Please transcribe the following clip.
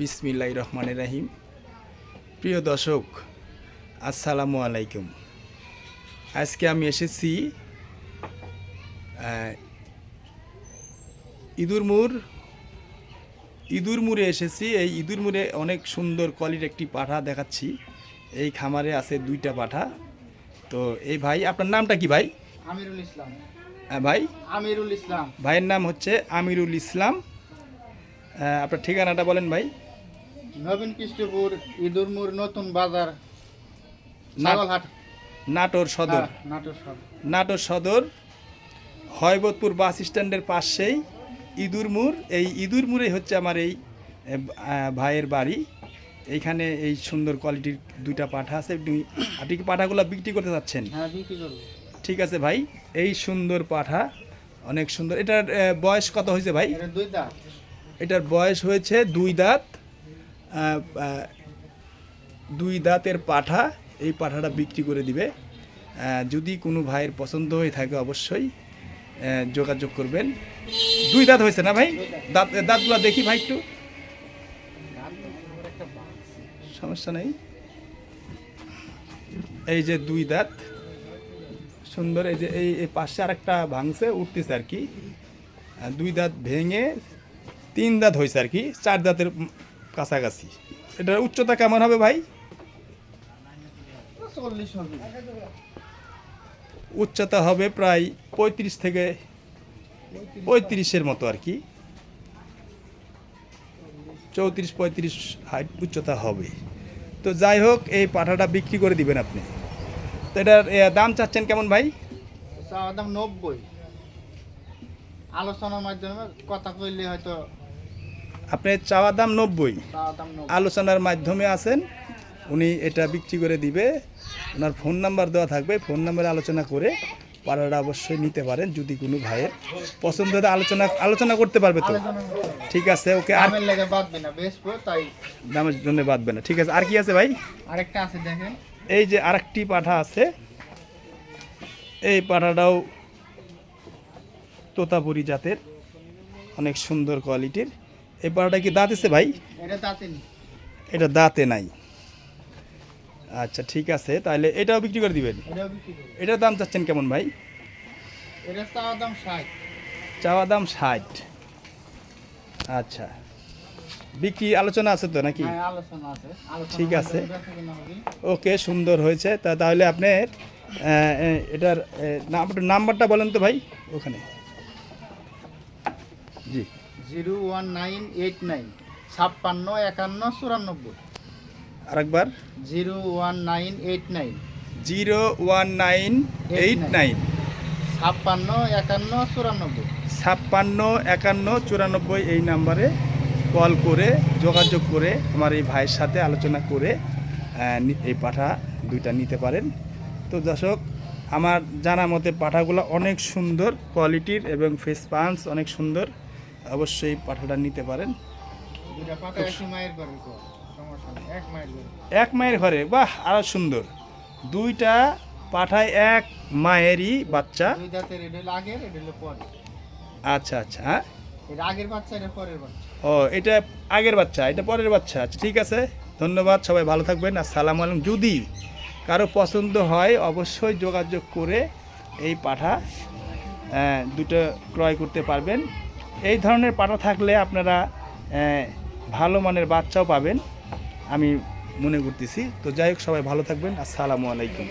বিসমিল্লাহ রহমান রাহিম। প্রিয় দর্শক আসসালামু আলাইকুম। আজকে আমি এসেছি ইঁদুরমুর ইঁদুরমুরে এসেছি। এই ইঁদুরমুরে অনেক সুন্দর কোয়ালিটির একটি পাঠা দেখাচ্ছি। এই খামারে আছে দুইটা পাঠা। তো এই ভাই আপনার নামটা কি ভাই? আমিরুল ইসলাম। হ্যাঁ, ভাই। আমিরুল ইসলাম। ভাইয়ের নাম হচ্ছে আমিরুল ইসলাম। আপনার ঠিকানাটা বলেন ভাই। নবীন কৃষ্ণপুর ইঁদুরমুর নতুন বাজার না- ছাগলহাট নাটোর সদর। হ্যাঁ, নাটোর সব নাটোর সদর হয়বতপুর বাস স্ট্যান্ডের পাশেই ইঁদুরমুর এই ইঁদুরমুরে হচ্ছে আমার এই ভাইয়ের বাড়ি। এইখানে এই সুন্দর কোয়ালিটির দুইটা পাঠা আছে। আপনি কি পাঠাগুলো বিক্রি করতে চাচ্ছেন হ্যাঁ ঠিক আছে ভাই এই সুন্দর পাঠা অনেক সুন্দর। এটার বয়স কত হয়েছে ভাই? দাঁত। এটার বয়স হয়েছে দুই দাঁত। দুই দাঁতের পাঠা, এই পাঠাটা বিক্রি করে দিবে। যদি কোনো ভাইয়ের পছন্দ হয়ে থাকে অবশ্যই যোগাযোগ করবেন। দুই দাঁত হয়েছে না ভাই? দাঁত, দাঁতগুলো দেখি ভাই একটু। সমস্যা নেই। এই যে দুই দাঁত, সুন্দর, এই যে এই পাশে আরেকটা ভাঙছে, উঠতেছে আর কি। দুই দাঁত ভেঙে তিন দাঁত হয়েছে আর কি। চার দাঁতের কাছাকাছি। এটার উচ্চতা কেমন হবে ভাই? উচ্চতা হবে প্রায় পঁয়ত্রিশ থেকে পঁয়ত্রিশের মতো আর কি। চৌত্রিশ পঁয়ত্রিশ হাইট উচ্চতা হবে। তো যাই হোক এই পাঠাটা বিক্রি করে দিবেন আপনি। তো এটার দাম চাচ্ছেন কেমন ভাই? দাম নব্বই। আলোচনার মাধ্যমে কথা কইলে হয়তো আপনি চাওয়া দাম নব্বই। আলোচনার মাধ্যমে আছেন উনি এটা বিক্রি করে দিবে। ওনার ফোন নাম্বার দেওয়া থাকবে ফোন নাম্বারে আলোচনা করে পাড়াটা অবশ্যই নিতে পারেন যদি কোনো ভাইয়ের পছন্দ হতে আলোচনা আলোচনা করতে পারবে তো। ঠিক আছে ওকে আর দামের জন্য বাঁধবে না। ঠিক আছে আর কি আছে ভাই? আরেকটা আছে দেখেন। এই যে আরেকটি পাঠা আছে। এই পাঠাটাও তোতাপুরি জাতের অনেক সুন্দর কোয়ালিটির। এই পাঠাটা কি দাঁত আছে ভাই? এটা দাঁতে নাই। আচ্ছা ঠিক আছে। তাহলে এটাও বিক্রি করে দিবেন? এটাও বিক্রি করব এটার দাম চাচ্ছেন কেমন ভাই? চাওয়া দাম ষাট। আচ্ছা। বিক্রি আলোচনা আছে তো নাকি? হ্যাঁ আলোচনা আছে। আলোচনা ঠিক আছে। ওকে সুন্দর হয়েছে। তা তাহলে আপনার এটার নাম্বারটা বলেন তো ভাই ওখানে। জি। Zero one nine eight nine ছাপ্পান্ন একান্ন চুরানব্বই। আরেকবার। Zero one nine eight nine zero one nine eight nine. ছাপ্পান্ন একান্ন চুরানব্বই। ছাপ্পান্ন একান্ন চুরানব্বই এই নাম্বারে কল করে যোগাযোগ করে আমার এই ভাইয়ের সাথে আলোচনা করে এই পাঠা দুইটা নিতে পারেন। তো দর্শক আমার জানা মতে পাঠাগুলো অনেক সুন্দর কোয়ালিটির এবং ফেস পাঞ্চ অনেক সুন্দর। অবশ্যই পাঠাটা নিতে পারেন। এক মায়ের ঘরে। বাহ আরও সুন্দর। দুইটা পাঠায় এক মায়েরই বাচ্চা। আচ্ছা আচ্ছা হ্যাঁ? এটা আগের বাচ্চা এটা পরের বাচ্চা। ও এটা আগের বাচ্চা এটা পরের বাচ্চা। আচ্ছা ঠিক আছে ধন্যবাদ সবাই ভালো থাকবেন। আসসালামু আলাইকুম। যদি কারও পছন্দ হয় অবশ্যই যোগাযোগ করে এই পাঠা আহ, দুটো ক্রয় করতে পারবেন। এই ধরনের পাটা থাকলে আপনারা ভালো মানের বাচ্চাও পাবেন। আমি মনে করতেছি। তো যাই হোক, সবাই ভালো থাকবেন। আসসালামু আলাইকুম।